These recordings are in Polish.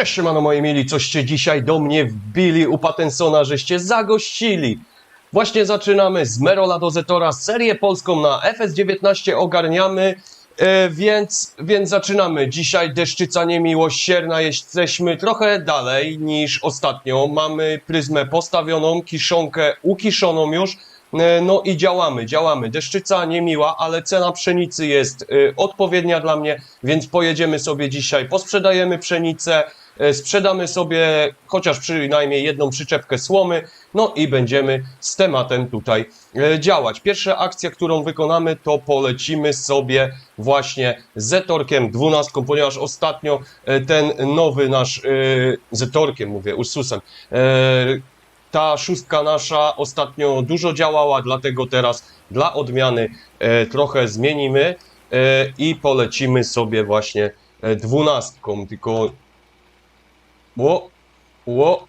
Cześć, siemano moi mili, coście dzisiaj do mnie wbili u Patensona, żeście zagościli. Właśnie zaczynamy z Merola do Zetora, serię polską na FS19 ogarniamy, e, więc, więc zaczynamy. Dzisiaj deszczyca niemiłosierna, jesteśmy trochę dalej niż ostatnio. Mamy pryzmę postawioną, kiszonkę ukiszoną już, e, no i działamy, działamy. Deszczyca niemiła, ale cena pszenicy jest e, odpowiednia dla mnie, więc pojedziemy sobie dzisiaj, posprzedajemy pszenicę, sprzedamy sobie chociaż przynajmniej jedną przyczepkę słomy, no i będziemy z tematem tutaj e, działać. Pierwsza akcja, którą wykonamy, to polecimy sobie właśnie Zetorkiem 12, ponieważ ostatnio e, ten nowy nasz e, Zetorkiem, mówię, Ursusem, e, ta szóstka nasza ostatnio dużo działała, dlatego teraz dla odmiany e, trochę zmienimy e, i polecimy sobie właśnie e, dwunastką, tylko ło, ło,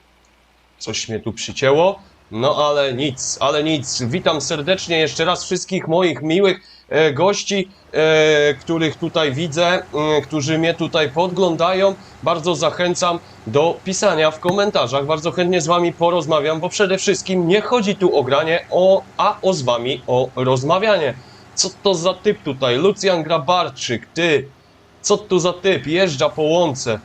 coś mnie tu przycięło, no ale nic, ale nic. Witam serdecznie jeszcze raz wszystkich moich miłych e, gości, e, których tutaj widzę, e, którzy mnie tutaj podglądają. Bardzo zachęcam do pisania w komentarzach. Bardzo chętnie z wami porozmawiam, bo przede wszystkim nie chodzi tu o granie, o, a o z wami o rozmawianie. Co to za typ tutaj? Lucjan Grabarczyk, ty. Co tu za typ? Jeżdża po łące.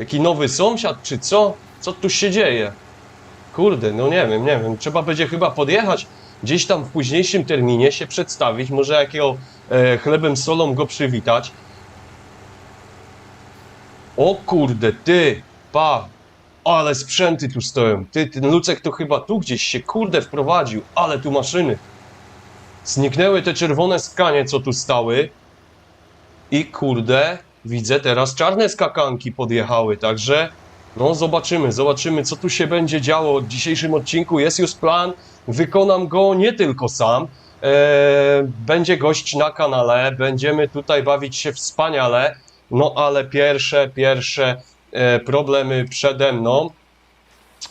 Jaki nowy sąsiad, czy co? Co tu się dzieje? Kurde, no nie wiem, nie wiem. Trzeba będzie chyba podjechać gdzieś tam w późniejszym terminie, się przedstawić, może jakiego e, chlebem solą go przywitać. O kurde, ty, pa, ale sprzęty tu stoją. Ty, ten Lucek to chyba tu gdzieś się kurde wprowadził, ale tu maszyny. Zniknęły te czerwone skanie, co tu stały. I kurde, widzę teraz czarne skakanki podjechały, także no zobaczymy, zobaczymy co tu się będzie działo w dzisiejszym odcinku. Jest już plan, wykonam go nie tylko sam. E, będzie gość na kanale, będziemy tutaj bawić się wspaniale. No ale pierwsze, pierwsze e, problemy przede mną,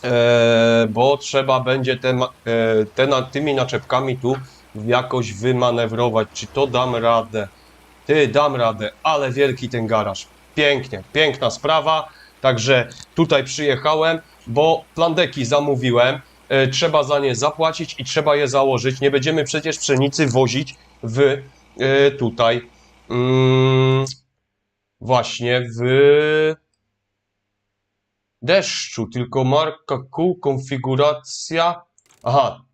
e, bo trzeba będzie te, ma- e, tymi naczepkami tu jakoś wymanewrować. Czy to dam radę? Ty, dam radę, ale wielki ten garaż. Pięknie, piękna sprawa. Także tutaj przyjechałem, bo plandeki zamówiłem. E, trzeba za nie zapłacić i trzeba je założyć. Nie będziemy przecież pszenicy wozić w e, tutaj mm, właśnie w deszczu, tylko marka kół, konfiguracja. Aha,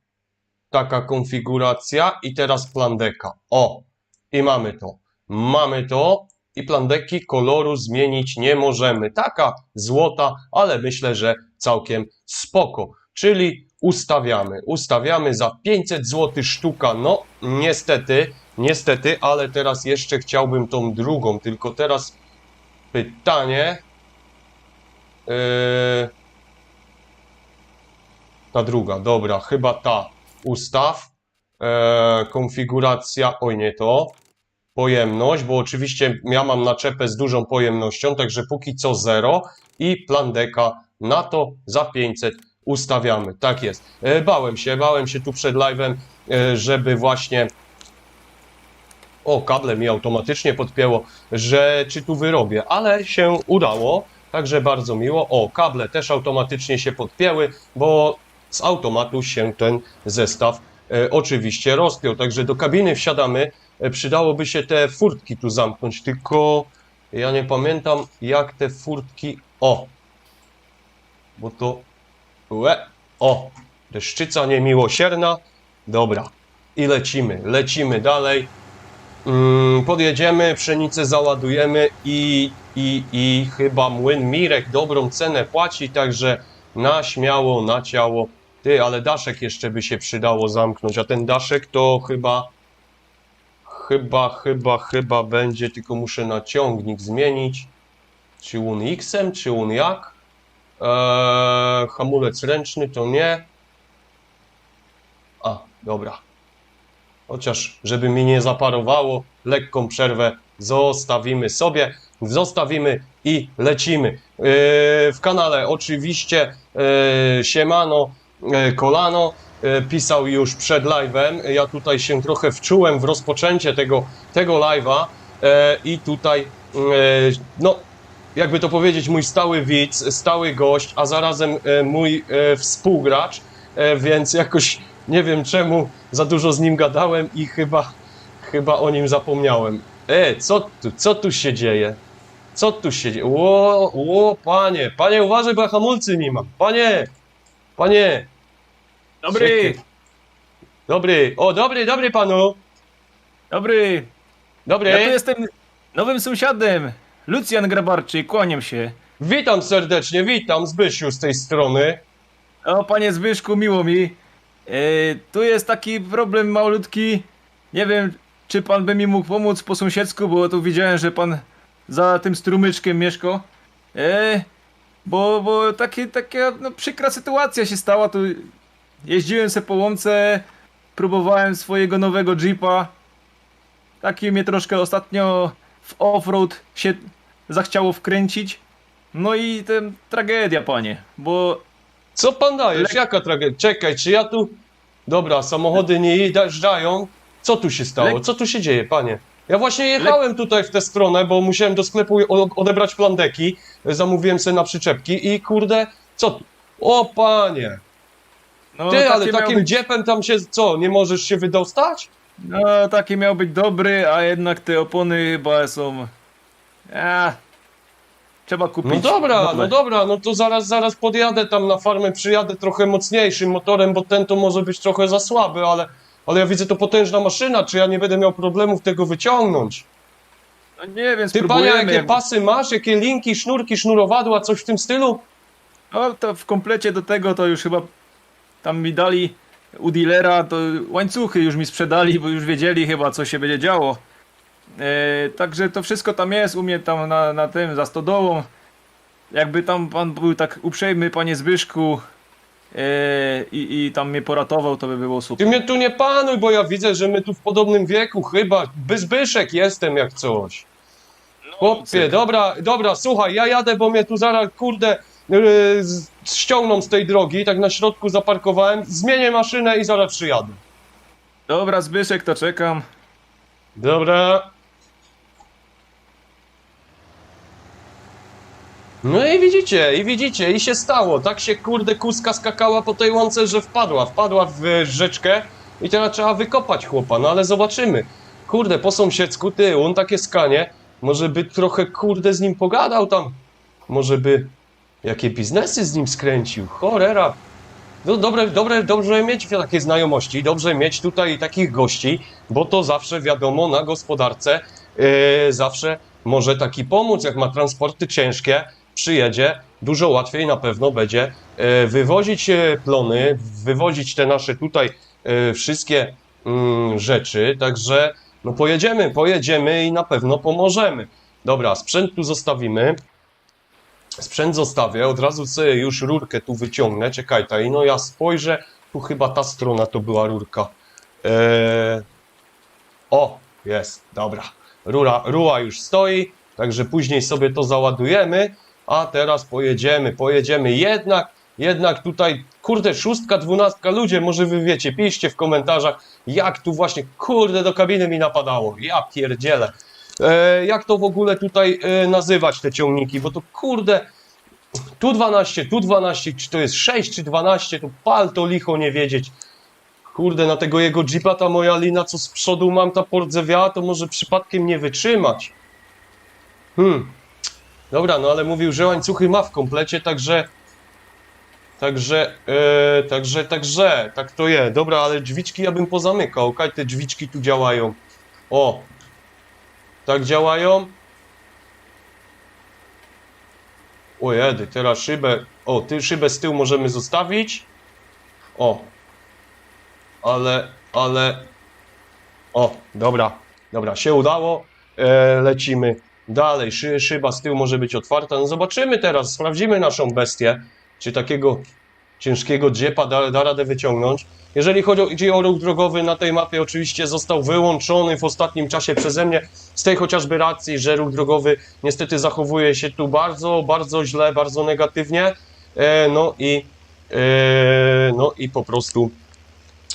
taka konfiguracja i teraz plandeka. O, i mamy to. Mamy to i plandeki koloru zmienić nie możemy. Taka złota, ale myślę, że całkiem spoko. Czyli ustawiamy. Ustawiamy za 500 zł sztuka. No, niestety, niestety, ale teraz jeszcze chciałbym tą drugą. Tylko teraz pytanie. Yy... Ta druga, dobra, chyba ta. Ustaw. Eee, konfiguracja, oj nie to. Pojemność, bo oczywiście ja mam naczepę z dużą pojemnością, także póki co 0 i plan deka na to za 500 ustawiamy. Tak jest. E, bałem się, bałem się tu przed live'em, e, żeby właśnie o, kable mi automatycznie podpięło, że czy tu wyrobię, ale się udało, także bardzo miło. O, kable też automatycznie się podpięły, bo z automatu się ten zestaw oczywiście rozpiął. Także do kabiny wsiadamy. E, przydałoby się te furtki tu zamknąć, tylko ja nie pamiętam jak te furtki. O! Bo to. Łe! O! Deszczyca niemiłosierna. Dobra. I lecimy, lecimy dalej. Mm, podjedziemy, pszenicę załadujemy i, i, i chyba młyn Mirek dobrą cenę płaci, także na śmiało, na ciało. Ty, ale daszek jeszcze by się przydało zamknąć, a ten daszek to chyba, chyba, chyba, chyba będzie, tylko muszę na ciągnik zmienić. Czy un X-em, czy un jak? Eee, hamulec ręczny to nie. A, dobra. Chociaż, żeby mi nie zaparowało, lekką przerwę zostawimy sobie. Zostawimy i lecimy. Yy, w kanale oczywiście yy, Siemano, Kolano yy, pisał już przed live'em. Ja tutaj się trochę wczułem w rozpoczęcie tego, tego live'a yy, i tutaj no jakby to powiedzieć, mój stały widz, stały gość, a zarazem e, mój e, współgracz, e, więc jakoś nie wiem czemu za dużo z nim gadałem i chyba, chyba o nim zapomniałem. E, co tu, co tu się dzieje? Co tu się dzieje? Ło, ło, panie, panie uważaj, bo ja hamulcy nie mam. Panie, panie. Dobry. Dobry, o dobry, dobry panu. dobry. Dobry. Ja tu jestem nowym sąsiadem. Lucjan Grabarczyk, kłaniam się. Witam serdecznie, witam Zbysiu z tej strony. O, panie Zbyszku, miło mi. E, tu jest taki problem malutki. Nie wiem, czy pan by mi mógł pomóc po sąsiedzku, bo tu widziałem, że pan za tym strumyczkiem mieszka. E, bo, bo takie, taka no, przykra sytuacja się stała. Tu jeździłem se po łące, próbowałem swojego nowego Jeepa. Taki mnie troszkę ostatnio w offroad się zachciało wkręcić. No i ten tragedia, panie, bo Co pan dajesz? Jaka tragedia? Czekaj, czy ja tu... Dobra, samochody nie jeżdżają. Co tu się stało? Le- Co tu się dzieje, panie? Ja właśnie jechałem tutaj w tę stronę, bo musiałem do sklepu o- odebrać plandeki. Zamówiłem sobie na przyczepki i kurde, co tu? O panie! No, Ty, ale miał takim być, dziepem tam się... Co, nie możesz się wydostać? No, taki miał być dobry, a jednak te opony chyba są... A, trzeba kupić No dobra, nowe. no dobra, no to zaraz, zaraz podjadę tam na farmę, przyjadę trochę mocniejszym motorem, bo ten to może być trochę za słaby, ale, ale ja widzę to potężna maszyna, czy ja nie będę miał problemów tego wyciągnąć? No nie wiem, Ty panie, jakie jak- pasy masz, jakie linki, sznurki, sznurowadła, coś w tym stylu? No to w komplecie do tego to już chyba tam mi dali u dealera, to łańcuchy już mi sprzedali, bo już wiedzieli chyba co się będzie działo. E, także to wszystko tam jest u mnie tam na, na tym, za stodołą. Jakby tam pan był tak uprzejmy, panie Zbyszku, e, i, i tam mnie poratował, to by było Ty super. mnie tu nie panuj, bo ja widzę, że my tu w podobnym wieku chyba, Byzbyszek jestem jak coś. Chłopie, dobra, dobra, słuchaj, ja jadę, bo mnie tu zaraz, kurde, ściągną z tej drogi, tak na środku zaparkowałem, zmienię maszynę i zaraz przyjadę. Dobra, Zbyszek, to czekam. Dobra. No i widzicie, i widzicie, i się stało. Tak się kurde kuska skakała po tej łące, że wpadła. Wpadła w rzeczkę i teraz trzeba wykopać chłopa, no ale zobaczymy. Kurde, po sąsiedzku, ty, on takie skanie, może by trochę kurde z nim pogadał tam. Może by jakie biznesy z nim skręcił. Cholera. No dobre, dobre, dobrze mieć takie znajomości, dobrze mieć tutaj takich gości, bo to zawsze wiadomo na gospodarce e, zawsze może taki pomóc, jak ma transporty ciężkie, przyjedzie, dużo łatwiej na pewno będzie e, wywozić e, plony, wywozić te nasze tutaj wszystkie mm, rzeczy, także no pojedziemy, pojedziemy i na pewno pomożemy. Dobra, sprzęt tu zostawimy. Sprzęt zostawię, od razu sobie już rurkę tu wyciągnę. Czekaj, taj, no ja spojrzę, tu chyba ta strona to była rurka. Eee... O, jest, dobra. Rura, rura już stoi, także później sobie to załadujemy, a teraz pojedziemy, pojedziemy. Jednak, jednak tutaj, kurde, szóstka, dwunastka, ludzie, może wy wiecie, piszcie w komentarzach, jak tu właśnie, kurde, do kabiny mi napadało. Ja pierdzielę. E, jak to w ogóle tutaj e, nazywać te ciągniki, bo to kurde, tu 12, tu 12, czy to jest 6 czy 12, to pal to licho nie wiedzieć. Kurde, na tego jego jeepa ta moja lina, co z przodu mam, ta pordzewiała, to może przypadkiem nie wytrzymać. Hmm. Dobra, no ale mówił, że łańcuchy ma w komplecie, także... Także, e, także, także, tak to jest. Dobra, ale drzwiczki ja bym pozamykał. Kaj te drzwiczki tu działają. O, tak działają. O jedy, teraz szybę. O, ty szybę z tyłu możemy zostawić. O. Ale, ale. O, dobra. Dobra, się udało. E, lecimy dalej. Szy, szyba z tyłu może być otwarta. No zobaczymy teraz, sprawdzimy naszą bestię. Czy takiego ciężkiego dziepa da, da radę wyciągnąć. Jeżeli chodzi o ruch drogowy na tej mapie, oczywiście został wyłączony w ostatnim czasie przeze mnie z tej chociażby racji, że ruch drogowy niestety zachowuje się tu bardzo, bardzo źle, bardzo negatywnie. E, no i e, no i po prostu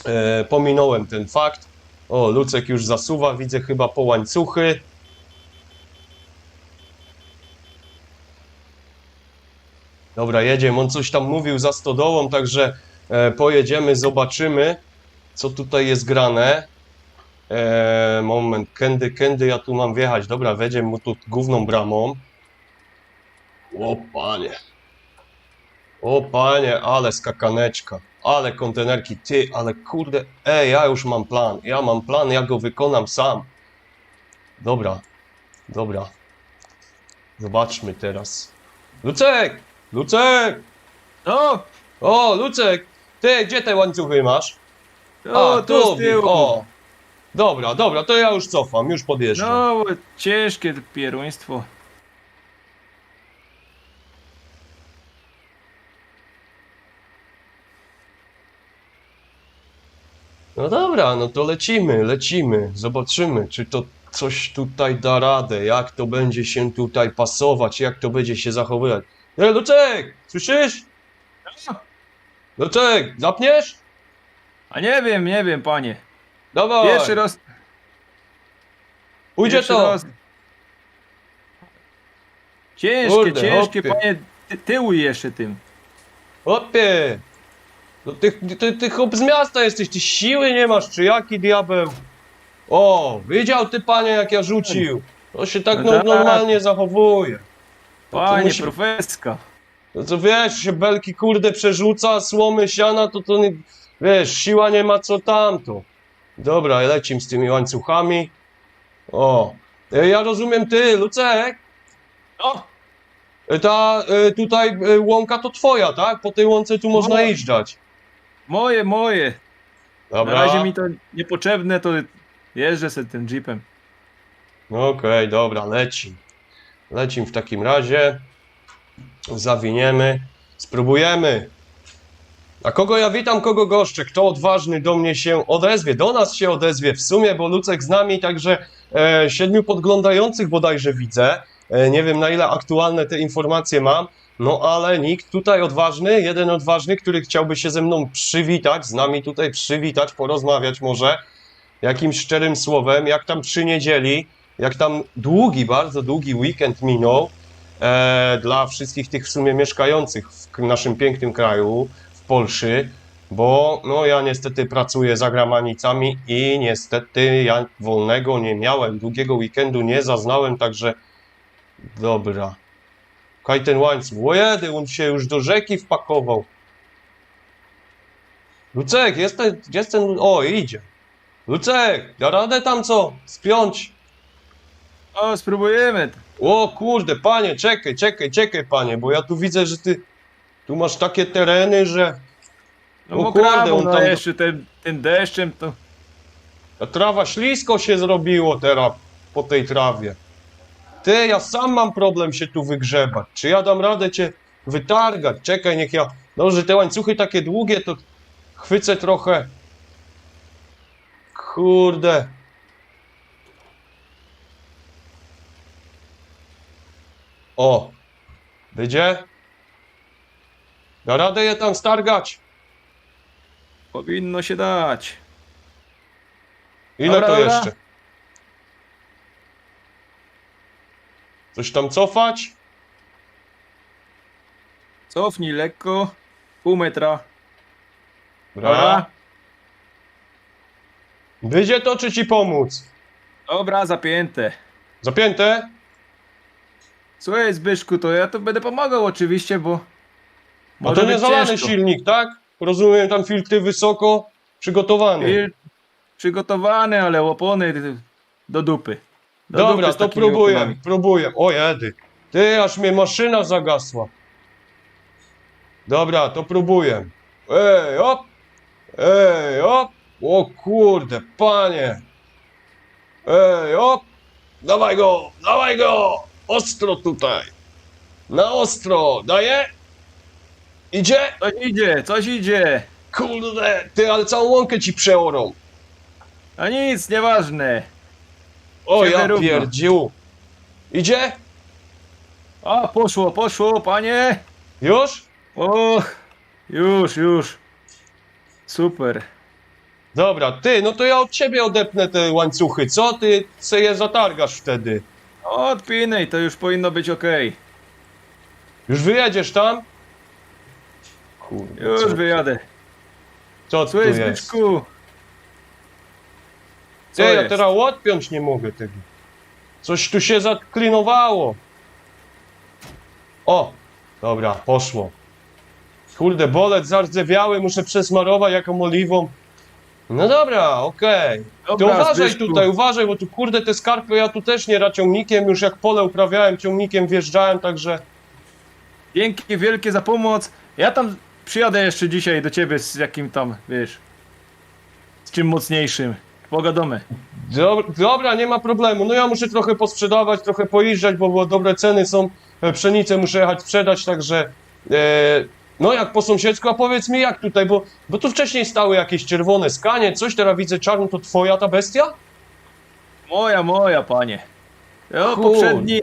e, pominąłem ten fakt. O, Lucek już zasuwa, widzę chyba po łańcuchy. Dobra, jedziemy. On coś tam mówił za stodołą, także e, pojedziemy, zobaczymy, co tutaj jest grane. E, moment, kędy, kędy ja tu mam wjechać. Dobra, wjedziemy mu tu główną bramą. O panie. O panie, ale skakaneczka. Ale kontenerki, ty, ale kurde. Ej, ja już mam plan. Ja mam plan, ja go wykonam sam. Dobra, dobra. Zobaczmy teraz. Lucek! Lucek! O! O, Lucek! Ty, gdzie te łańcuchy masz? O, tu z tyłu. O! Dobra, dobra, to ja już cofam, już podjeżdżam. No, ciężkie to pieruństwo. No dobra, no to lecimy, lecimy. Zobaczymy, czy to coś tutaj da radę, jak to będzie się tutaj pasować, jak to będzie się zachowywać. Ej, Lucek! Słyszysz? Lucek, zapniesz? A nie wiem, nie wiem, panie. Dawaj! Pierwszy raz. Pójdzie pierwszy to! raz. Ciężkie, Kurde, ciężkie, hopie. panie. Ty, tyłuj jeszcze tym. Hopie! No ty, ty, ty chłop z miasta jesteś, ty siły nie masz, czy jaki diabeł? O, widział ty panie jak ja rzucił. To się tak No no, tak. normalnie zachowuje. To Panie, musi- profeska. No co wiesz, się belki kurde przerzuca, słomy siana, to to nie, wiesz, siła nie ma co tamto. Dobra, lecim z tymi łańcuchami. O, e, ja rozumiem ty, Lucek, O! e, ta e, tutaj e, łąka to twoja, tak? Po tej łące tu można jeżdżać. Moje, moje. Dobra. Na razie mi to niepotrzebne, to jeżdżę sobie tym jeepem. No Okej, dobra, lecim. Lecim w takim razie. Zawiniemy. Spróbujemy. A kogo ja witam, kogo goszczę? Kto odważny do mnie się odezwie? Do nas się odezwie w sumie, bo Lucek z nami, także e, siedmiu podglądających bodajże widzę. E, nie wiem na ile aktualne te informacje mam, no ale nikt tutaj odważny, jeden odważny, który chciałby się ze mną przywitać, z nami tutaj przywitać, porozmawiać może jakimś szczerym słowem, jak tam przy niedzieli, jak tam długi, bardzo długi weekend minął e, dla wszystkich tych w sumie mieszkających w naszym pięknym kraju, w Polsce, bo no ja niestety pracuję za granicami i niestety ja wolnego nie miałem, długiego weekendu nie zaznałem, także dobra. Kaj ten łańcuch, ojedy, on się już do rzeki wpakował. Lucek, jest ten, jest ten, o idzie. Lucek, da radę tam co? Spiąć. O, spróbujemy. O kurde, panie, czekaj, czekaj, czekaj, panie, bo ja tu widzę, że ty tu masz takie tereny, że No O kurde, on no tam- jeszcze ten, tym deszczem to... ta trawa ślisko się zrobiło teraz po tej trawie. Ty, ja sam mam problem się tu wygrzebać. Czy ja dam radę cię wytargać? Czekaj, niech ja. No, że te łańcuchy takie długie, to chwycę trochę. Kurde. O, będzie? Da radę je tam stargać? Powinno się dać. Ile Dobra, to dobra. jeszcze? Coś tam cofać? Cofnij lekko. Pół metra. Dobra. Wyjdzie to, czy ci pomóc? Dobra, zapięte. Zapięte? Słuchaj Zbyszku, to ja tu będę pomagał oczywiście, bo... A może to nie być zalany ciężko. silnik, tak? Rozumiem, tam filtry wysoko przygotowany. Fil- Przygotowany, ale opony do dupy. Do dupy Dobra, z to takimi próbuję, oponami. próbuję. O jedy. Ty, aż mnie maszyna zagasła. Dobra, to próbuję. Ej, op! Ej, op! O kurde, panie! Ej, op! Dawaj go, dawaj go! Ostro tutaj! Na ostro, daję? Idzie? Coś idzie, coś idzie. Kurde, ty, ale całą łąkę ci przeorą. A nic, nieważne. O Się ja pierdziu. Idzie? A, poszło, poszło, panie. Już? O, już, już. Super. Dobra, ty, no to ja od ciebie odepnę te łańcuchy, co? Ty se je zatargasz wtedy. Odpinaj, to już powinno być ok. Już wyjedziesz tam? Kurde, Już co, wyjadę. co tu Słuchaj, jest? Zbyszku. Co Ty, ja jest? teraz odpiąć nie mogę tego. Coś tu się zaklinowało. O, dobra, poszło. Kurde, bolec zardzewiały, muszę przesmarować jaką oliwą. No dobra, okej. To uważaj Zbyszku. tutaj, uważaj, bo tu kurde te skarpy ja tu też nie ra ciągnikiem, już jak pole uprawiałem, ciągnikiem wjeżdżałem, także... Dzięki wielkie za pomoc. Ja tam przyjadę jeszcze dzisiaj do ciebie z jakim tam, wiesz, z czym mocniejszym. Pogadamy. Dob- Dobra, nie ma problemu. No ja muszę trochę posprzedawać, trochę pojeżdżać, bo, bo dobre ceny są. E, Pszenicę muszę jechać sprzedać, także. E, no jak po sąsiedzku, a powiedz mi jak tutaj, bo, bo tu wcześniej stały jakieś czerwone skanie, coś teraz widzę czarno, to twoja ta bestia? Moja, moja, panie. O, poprzedni,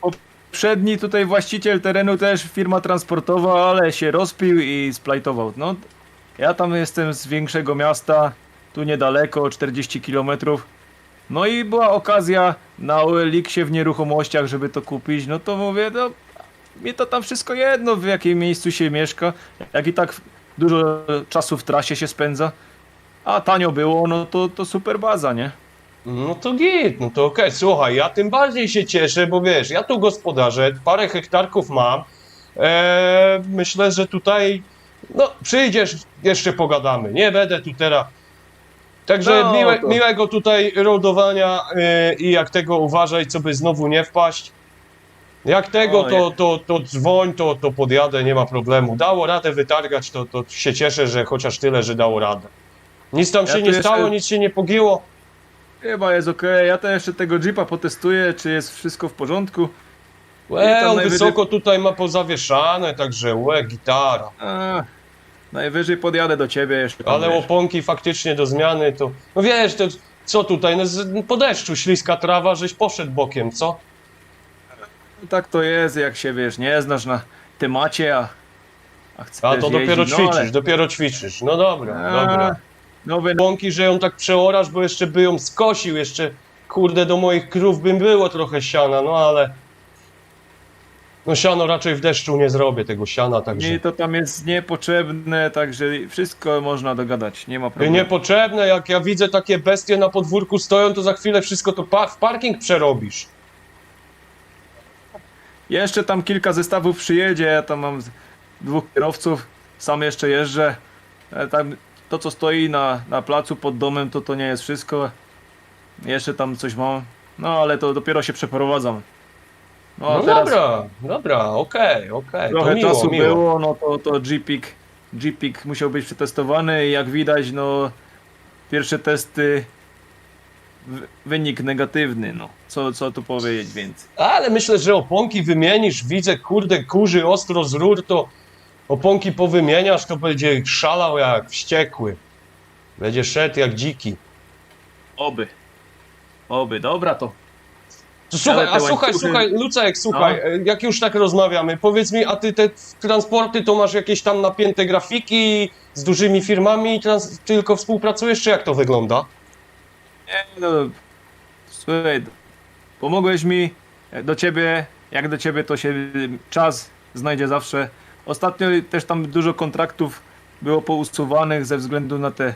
poprzedni tutaj właściciel terenu też firma transportowa, ale się rozpił i splajtował. No, ja tam jestem z większego miasta, tu niedaleko, 40 km. No i była okazja na OLX-ie w nieruchomościach, żeby to kupić. No to mówię, no mi to tam wszystko jedno, w jakim miejscu się mieszka. Jak i tak dużo czasu w trasie się spędza. A tanio było, no to, to super baza, nie? No to git, no to okej. Słuchaj, ja tym bardziej się cieszę, bo wiesz, ja tu gospodarzę, parę hektarków mam. E, myślę, że tutaj, no przyjdziesz, jeszcze pogadamy. Nie będę tu teraz. Także No, miłe, to- miłego tutaj rodowania e, i jak tego uważaj, co by znowu nie wpaść. Jak tego, to, to, to dzwoń, to, to podjadę, nie ma problemu. Dało radę wytargać, to, to się cieszę, że chociaż tyle, że dało radę. Nic tam Ja się tu nie jeszcze- stało, nic się nie pogięło. Chyba jest ok. Ja to jeszcze tego Jeepa potestuję, czy jest wszystko w porządku. E, tam on najwyżej- wysoko tutaj ma pozawieszane, także łe, gitara. A, najwyżej podjadę do ciebie jeszcze. tam, Ale wiesz. oponki faktycznie do zmiany to... No wiesz, to co tutaj, no z, po deszczu śliska trawa, żeś poszedł bokiem, co? Tak to jest, jak się wiesz, nie znasz na temacie, a, a chcesz A to dopiero jeździć, ćwiczysz, no, ale... dopiero ćwiczysz. No dobra, A, dobra. Nowy, Oponki, że ją tak przeorasz, bo jeszcze by ją skosił, jeszcze kurde do moich krów bym było trochę siana, no ale... No siano raczej w deszczu nie zrobię tego siana, także... mi to tam jest niepotrzebne, także wszystko można dogadać, nie ma problemu. Niepotrzebne, jak ja widzę takie bestie na podwórku stoją, to za chwilę wszystko to pa w parking przerobisz. Jeszcze tam kilka zestawów przyjedzie, ja tam mam dwóch kierowców, sam jeszcze jeżdżę. E, Tam, to co stoi na, na placu pod domem, to to nie jest wszystko. Jeszcze tam coś mam, no ale to dopiero się przeprowadzam. No, No teraz dobra, dobra, okej, okej, to trochę miło, czasu miło. było, no to, to Jeepik, Jeepik musiał być przetestowany i jak widać, no pierwsze testy, wynik negatywny, no. Co, co tu powiedzieć więcej. Ale myślę, że oponki wymienisz, widzę, kurde, kurzy ostro z rur, to oponki powymieniasz, to będzie szalał jak wściekły. Będzie szedł jak dziki. Oby. Oby, dobra to. To Słuchaj, a słuchaj, łańcuchy- słuchaj, Lucek, słuchaj, No. jak już tak rozmawiamy, powiedz mi, a ty te transporty to masz jakieś tam napięte grafiki z dużymi firmami, trans- tylko współpracujesz, czy jak to wygląda? Nie, no, słuchaj, pomogłeś mi, do ciebie, jak do ciebie to się czas znajdzie zawsze. Ostatnio też tam dużo kontraktów było pousuwanych ze względu na te